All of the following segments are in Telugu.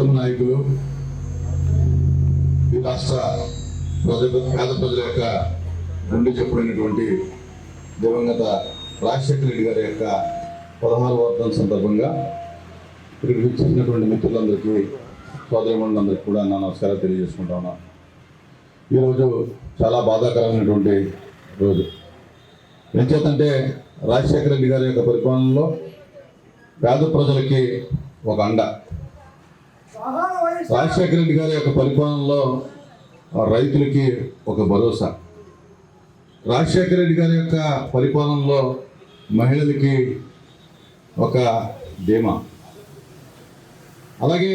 ఉత్తమ నాయకులు ఈ రాష్ట్ర ప్రజల పేద ప్రజల యొక్క రెండు చెప్పుడైనటువంటి దివంగత రాజశేఖర రెడ్డి గారి యొక్క పదహారు వర్ధన సందర్భంగా ఇక్కడికి విచ్చేసినటువంటి మిత్రులందరికీ సోదరిమణులందరికీ కూడా నా నమస్కారాలు తెలియజేసుకుంటా ఉన్నా. ఈరోజు చాలా బాధాకరమైనటువంటి రోజు. ఎంచేతంటే రాజశేఖర రెడ్డి గారి యొక్క పరిపాలనలో పేద ప్రజలకి ఒక అండ. రాజశేఖర రెడ్డి గారి యొక్క పరిపాలనలో రైతులకి ఒక భరోసా. రాజశేఖర రెడ్డి గారి యొక్క పరిపాలనలో మహిళలకి ఒక ధీమా అలాగే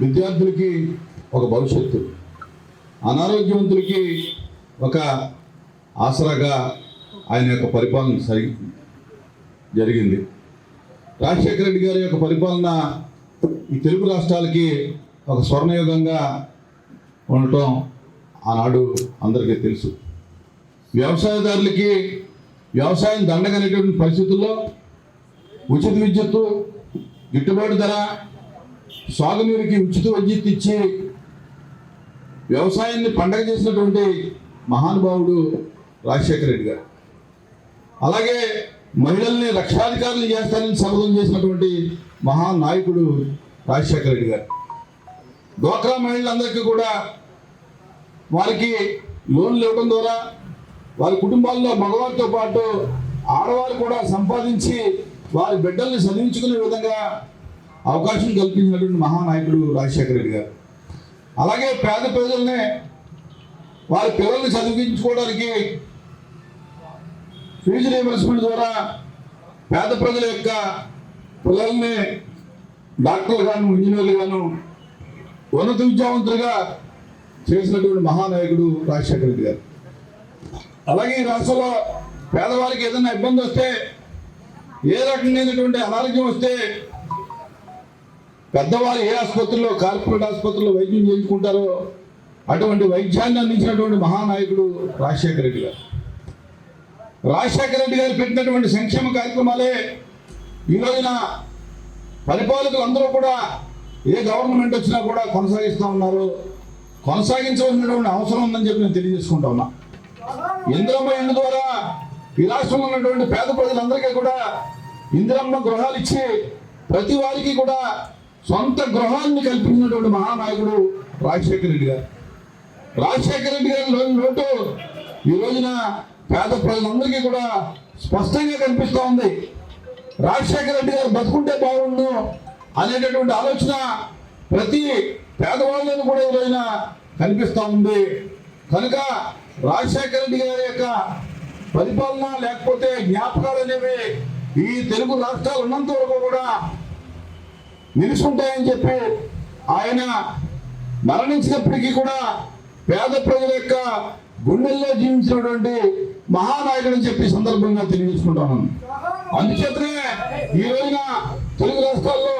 విద్యార్థులకి ఒక భవిష్యత్తు. అనారోగ్యవంతులకి ఒక ఆసరాగా ఆయన యొక్క పరిపాలన సరి జరిగింది. రాజశేఖర రెడ్డి గారి యొక్క పరిపాలన ఈ తెలుగు రాష్ట్రాలకి ఒక స్వర్ణయుగంగా ఉండటం ఆనాడు అందరికీ తెలుసు. వ్యవసాయదారులకి వ్యవసాయం దండగనేటువంటి పరిస్థితుల్లో ఉచిత విద్యుత్తు గిట్టుబాటు ధర సాగునీరుకి ఉచిత విద్యుత్ ఇచ్చి వ్యవసాయాన్ని పండగ చేసినటువంటి మహానుభావుడు రాజశేఖర రెడ్డి గారు. అలాగే మహిళల్ని రక్షాధికారులు చేస్తారని శపథం చేసినటువంటి మహానాయకుడు రాజశేఖర రెడ్డి గారు. డోక్రా మహిళలందరికీ కూడా వారికి లోన్లు ఇవ్వడం ద్వారా వారి కుటుంబాల్లో మగవారితో పాటు ఆడవారు కూడా సంపాదించి వారి బిడ్డల్ని చదివించుకునే విధంగా అవకాశం కల్పించినటువంటి మహానాయకుడు రాజశేఖర రెడ్డి గారు. అలాగే పేద ప్రజల్ని వారి పిల్లల్ని చదివించుకోవడానికి ఫీజు రీఎంబర్స్మెంట్ ద్వారా పేద ప్రజల యొక్క పిల్లల్ని డాక్టర్లు గాను ఇంజనీర్లు గాను ఉన్నత విద్యావంతులుగా చేసినటువంటి మహానాయకుడు రాజశేఖర రెడ్డి గారు. అలాగే ఈ రాష్ట్రంలో పేదవారికి ఏదైనా ఇబ్బంది వస్తే ఏ రకమైనటువంటి అనారోగ్యం వస్తే పెద్దవారు ఏ ఆసుపత్రిలో కార్పొరేట్ ఆసుపత్రిలో వైద్యం చేయించుకుంటారో అటువంటి వైద్యాన్ని అందించినటువంటి మహానాయకుడు రాజశేఖర రెడ్డి గారు. రాజశేఖర రెడ్డి గారు పెట్టినటువంటి సంక్షేమ కార్యక్రమాలే ఈ రోజున పరిపాలకులు అందరూ కూడా ఏ గవర్నమెంట్ వచ్చినా కూడా కొనసాగిస్తూ ఉన్నారు. కొనసాగించవలసినటువంటి అవసరం ఉందని చెప్పి నేను తెలియజేసుకుంటా ఉన్నా. ఇందిరమ్మ ఇల్లు ద్వారా ఈ రాష్ట్రంలో ఉన్నటువంటి పేద ప్రజలందరికీ కూడా ఇందిరమ్మ గృహాలు ఇచ్చి ప్రతి వారికి కూడా సొంత గృహాన్ని కల్పించినటువంటి మహానాయకుడు రాజశేఖర రెడ్డి గారు. రాజశేఖర రెడ్డి గారి లో- లోటు ఈ రోజున పేద ప్రజలందరికీ కూడా స్పష్టంగా కనిపిస్తూ ఉంది. రాజశేఖర రెడ్డి గారు బతుకుంటే బాగుండు అనేటటువంటి ఆలోచన ప్రతి పేదవాళ్ళను కూడా ఈ రోజున కనిపిస్తూ ఉంది. కనుక రాజశేఖర రెడ్డి గారి యొక్క పరిపాలన లేకపోతే జ్ఞాపకాలు అనేవి ఈ తెలుగు రాష్ట్రాలు ఉన్నంత వరకు కూడా నిలుచుంటాయని చెప్పి ఆయన మరణించినప్పటికీ కూడా పేద ప్రజల యొక్క గుండెల్లో జీవించినటువంటి మహానాయకుడు అని చెప్పి సందర్భంగా తెలియజేసుకుంటాను. అందుచేతనే ఈ రోజున తెలుగు రాష్ట్రాల్లో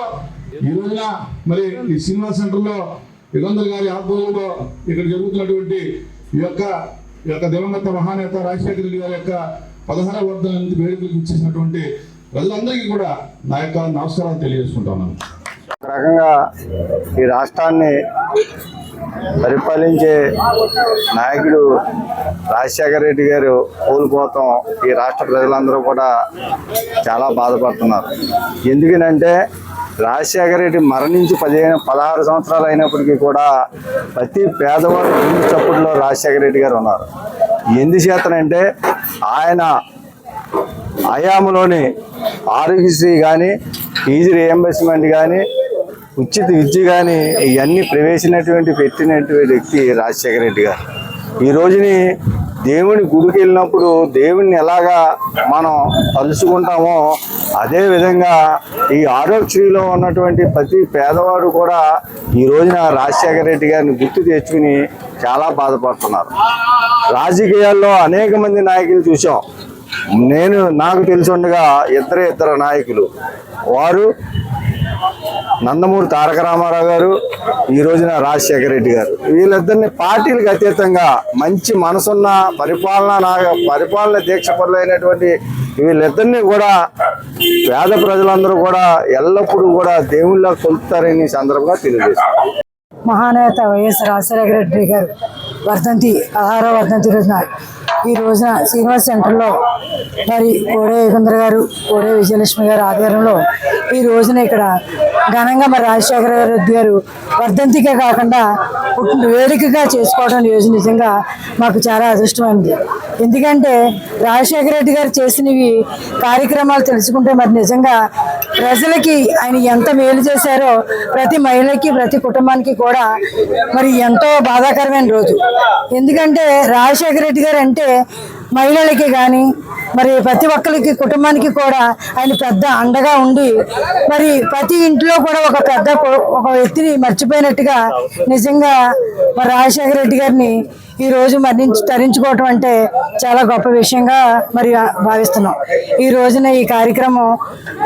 ఈ రోజున మరి ఈ సినిమా సెంటర్లో యుగంధర్ గారి ఆధ్వర్యంలో ఇక్కడ జరుగుతున్నటువంటి ఈ యొక్క ఈ యొక్క దివంగత మహానేత రాజశేఖర రెడ్డి గారి యొక్క పదహార వర్ధన వేడుకలకు ఇచ్చేసినటువంటి ప్రజలందరికీ కూడా నా యొక్క నమస్కారాలు తెలియజేసుకుంటాను. రకంగా ఈ రాష్ట్రాన్ని పరిపాలించే నాయకుడు రాజశేఖర రెడ్డి గారు కోల్పోతాం ఈ రాష్ట్ర ప్రజలందరూ కూడా చాలా బాధపడుతున్నారు. ఎందుకనంటే రాజశేఖర రెడ్డి మరణించి పదిహేను పదహారు సంవత్సరాలు అయినప్పటికీ కూడా ప్రతి పేదవాడు గుండె చప్పుడులో రాజశేఖర రెడ్డి గారు ఉన్నారు. ఎందుచేతనంటే ఆయన హయాంలోని ఆరోగ్యశ్రీ కానీ ఫీజు రియంబర్స్మెంట్ కానీ ఉచిత విద్య కానీ ఇవన్నీ ప్రవేశినటువంటి పెట్టినటువంటి వ్యక్తి రాజశేఖర రెడ్డి గారు. ఈ రోజుని దేవుని గుడికి వెళ్ళినప్పుడు దేవుణ్ణి ఎలాగా మనం తలుచుకుంటామో అదే విధంగా ఈ ఆరోగ్యశ్రీలో ఉన్నటువంటి ప్రతి పేదవాడు కూడా ఈ రోజున రాజశేఖర రెడ్డి గారిని గుర్తు తెచ్చుకుని చాలా బాధపడుతున్నారు. రాజకీయాల్లో అనేక మంది నాయకులు చూసాం నేను నాకు తెలిసి ఉండగా ఇద్దరు ఇద్దరు నాయకులు. వారు నందమూరి తారక రామారావు గారు ఈ రోజున రాజశేఖర రెడ్డి గారు. వీళ్ళిద్దరిని పార్టీలకు అతీతంగా మంచి మనసున్న పరిపాలన పరిపాలన దీక్ష పరులైనటువంటి వీళ్ళిద్దరిని కూడా పేద ప్రజలందరూ కూడా ఎల్లప్పుడూ కూడా దేవుళ్ళ కొలుపుతారని సందర్భంగా తెలియజేస్తారు మహానేత వైఎస్ రాజశేఖర రెడ్డి గారు వర్ధంతి ఆహార వర్ధంతి రోజున ఈ రోజున శ్రీనివాస్ సెంటర్లో మరి కోడే యుగంధర గారు కోడే విజయలక్ష్మి గారు ఆధ్వర్యంలో ఈ రోజున ఇక్కడ ఘనంగా మరి రాజశేఖర రెడ్డి గారు వర్ధంతిగా కాకుండా పుట్టిన వేడుకగా చేసుకోవడం ఈ రోజు నిజంగా మాకు చాలా అదృష్టమైంది. ఎందుకంటే రాజశేఖర రెడ్డి గారు చేసినవి కార్యక్రమాలు తెలుసుకుంటే మరి నిజంగా ప్రజలకి ఆయన ఎంత మేలు చేశారో ప్రతి మహిళకి ప్రతి కుటుంబానికి కూడా మరి ఎంతో బాధాకరమైన రోజు. ఎందుకంటే రాజశేఖర రెడ్డి గారు అంటే మహిళలకి కానీ మరి ప్రతి ఒక్కరికి కుటుంబానికి కూడా ఆయన పెద్ద అండగా ఉండి మరి ప్రతి ఇంట్లో కూడా ఒక పెద్ద ఒక వ్యక్తిని మర్చిపోయినట్టుగా నిజంగా మరి రాజశేఖర రెడ్డి గారిని ఈ రోజు మరణించి తరించుకోవటం అంటే చాలా గొప్ప విషయంగా మరి భావిస్తున్నాం. ఈ రోజున ఈ కార్యక్రమం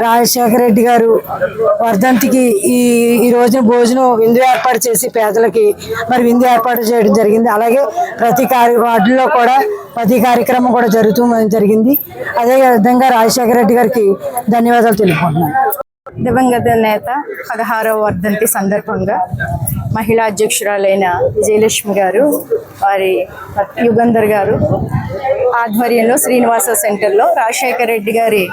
రాజశేఖర రెడ్డి గారు వర్ధంతికి ఈ ఈ రోజున భోజనం విందు ఏర్పాటు చేసి పేదలకి మరి విందు ఏర్పాటు చేయడం జరిగింది. అలాగే ప్రతి కార్య వార్డులో కూడా ప్రతి కార్యక్రమం కూడా జరుగుతూ జరిగింది. అదే విధంగా రాజశేఖర రెడ్డి గారికి ధన్యవాదాలు తెలుపుకుంటున్నాను. దివంగత నేత పదహారవ వర్ధంతి సందర్భంగా మహిళా అధ్యక్షురాలైన విజయలక్ష్మి గారు వారి యుగంధర్ గారు ఆధ్వర్యంలో శ్రీనివాస సెంటర్లో రాజశేఖర రెడ్డి గారి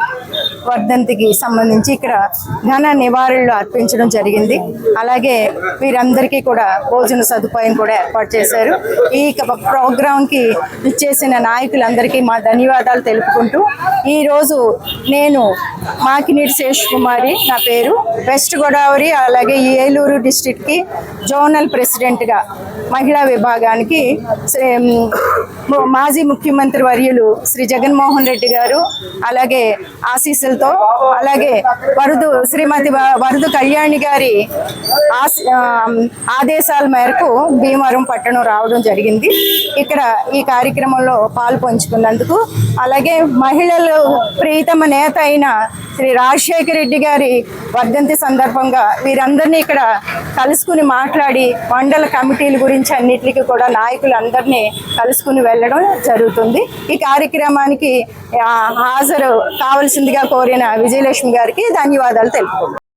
వర్ధంతికి సంబంధించి ఇక్కడ ఘన నివారణలు అర్పించడం జరిగింది. అలాగే వీరందరికీ కూడా భోజన సదుపాయం కూడా ఏర్పాటు చేశారు. ఈ క- ప్రోగ్రాంకి ఇచ్చేసిన నాయకులందరికీ మా ధన్యవాదాలు తెలుపుకుంటూ ఈరోజు నేను మాకినీటి శేష్ కుమారి నా పేరు. వెస్ట్ గోదావరి అలాగే ఏలూరు డిస్టిక్కి జోనల్ ప్రెసిడెంట్గా మహిళా విభాగానికి మాజీ ముఖ్యమంత్రి వర్యులు శ్రీ జగన్మోహన్ రెడ్డి గారు అలాగే ఆశీస్సులతో అలాగే వరదు శ్రీమతి వరదు వరుదు కళ్యాణి గారి ఆదేశాల మేరకు భీమవరం పట్టణం రావడం జరిగింది. ఇక్కడ ఈ కార్యక్రమంలో పాలు పంచుకున్నందుకు అలాగే మహిళలు ప్రీతమ నేత అయిన శ్రీ రాజశేఖర రెడ్డి గారి వర్ధంతి సందర్భంగా వీరందరినీ ఇక్కడ కలుసుకుని మాట్లాడి మండల కమిటీల గురించి అన్నిటికీ కూడా నాయకులందరినీ కలుసుకుని వెళ్ళడం జరుగుతుంది. ఈ కార్యక్రమానికి హాజరు కావలసిందిగా కోరిన విజయలక్ష్మి గారికి ధన్యవాదాలు తెలుపుకుంటున్నాను